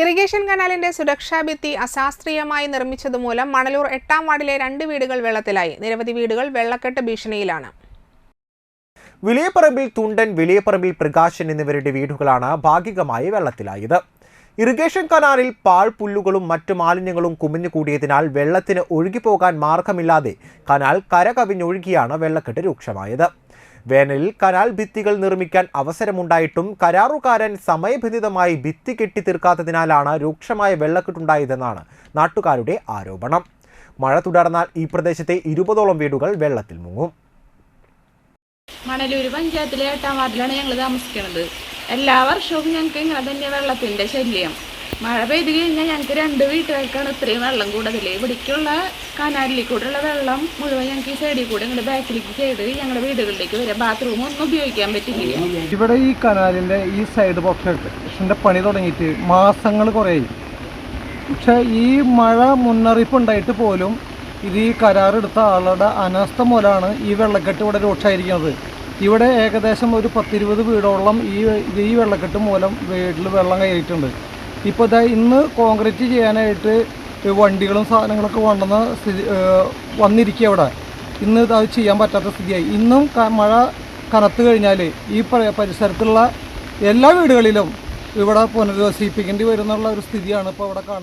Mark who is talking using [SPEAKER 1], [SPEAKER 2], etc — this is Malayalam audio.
[SPEAKER 1] ഇറിഗേഷൻ കനാലിന്റെ സുരക്ഷാ ഭിത്തി അശാസ്ത്രീയമായി നിർമ്മിച്ചതുമൂലം മണലൂർ എട്ടാം വാർഡിലെ രണ്ട് വീടുകൾ വെള്ളത്തിലായി. നിരവധി വീടുകൾ വെള്ളക്കെട്ട് ഭീഷണിയിലാണ്.
[SPEAKER 2] വിലയപ്പറമ്പിൽ തുണ്ടൻ വിലയപ്പറമ്പിൽ പ്രകാശൻ എന്നിവരുടെ വീടുകളാണ് ഭാഗികമായി വെള്ളത്തിലായത്. ഇറിഗേഷൻ കനാലിൽ പാഴ്പുല്ലുകളും മറ്റു മാലിന്യങ്ങളും കുമിഞ്ഞുകൂടിയതിനാൽ വെള്ളത്തിന് ഒഴുകിപ്പോകാൻ മാർഗമില്ലാതെ കനാൽ കരകവിഞ്ഞൊഴുകിയാണ് വെള്ളക്കെട്ട് രൂക്ഷമായത്. വേനലിൽ കനാൽ ഭിത്തികൾ നിർമ്മിക്കാൻ അവസരമുണ്ടായിട്ടും കരാറുകാരൻ സമയബന്ധിതമായി ഭിത്തി കെട്ടി തീർക്കാത്തതിനാലാണ് രൂക്ഷമായ വെള്ളക്കെട്ടുണ്ടായതെന്നാണ് നാട്ടുകാരുടെ ആരോപണം. മഴ തുടർന്നാൽ ഈ പ്രദേശത്തെ ഇരുപതോളം വീടുകൾ വെള്ളത്തിൽ മുങ്ങും.
[SPEAKER 3] മണലൂര് പഞ്ചായത്തിലെ എട്ടാം വാർഡിലാണ് ഞങ്ങൾ താമസിക്കുന്നത് എല്ലാ വർഷവും ഞങ്ങൾക്ക് ഇങ്ങനെ തന്നെ വെള്ളത്തിന്റെ ശല്യം. മഴ പെയ്ത് കഴിഞ്ഞാൽ ഞങ്ങൾക്ക് രണ്ട് വീട്ടുകാർക്കാണ് ഇത്രയും വെള്ളം കൂടുതൽ ഇവിടേക്കുള്ള കനാലിൽ കൂടെയുള്ള വെള്ളം മുഴുവൻ ഞങ്ങൾക്ക് ഈ സൈഡിൽ കൂടെ ഞങ്ങളുടെ ബാക്കിലേക്ക് ചെയ്ത് ഞങ്ങളുടെ വീടുകളിലേക്ക് വരെ. ബാത്റൂം ഒന്നും ഉപയോഗിക്കാൻ പറ്റില്ല.
[SPEAKER 4] ഇവിടെ ഈ കനാലിന്റെ ഈ സൈഡ് പൊക്കെ പണി തുടങ്ങിയിട്ട് മാസങ്ങൾ കുറേ പക്ഷേ ഈ മഴ മുന്നറിയിപ്പ് ഉണ്ടായിട്ട് പോലും ഇത് ഈ കരാറെടുത്ത ആളുടെ അനാസ്ഥ മൂലമാണ് ഈ വെള്ളക്കെട്ട് ഇവിടെ രൂക്ഷമായിരിക്കുന്നത്. ഇവിടെ ഏകദേശം ഒരു പത്തിരുപത് വീടോളം ഈ ഈ വെള്ളക്കെട്ട് മൂലം വീട്ടിൽ വെള്ളം കയറിയിട്ടുണ്ട്. ഇപ്പോൾ ഇതാ ഇന്ന് കോൺക്രീറ്റ് ചെയ്യാനായിട്ട് വണ്ടികളും സാധനങ്ങളൊക്കെ കൊണ്ടുവന്ന സ്ഥിതി വന്നിരിക്കുക ഇവിടെ. ഇന്ന് അത് ചെയ്യാൻ പറ്റാത്ത സ്ഥിതിയായി. ഇന്നും മഴ കനത്ത് കഴിഞ്ഞാൽ ഈ പരിസരത്തുള്ള എല്ലാ വീടുകളിലും ഇവിടെ പുനരധിവസിപ്പിക്കേണ്ടി വരുന്നുള്ള ഒരു സ്ഥിതിയാണ് ഇപ്പോൾ ഇവിടെ കാണുന്നത്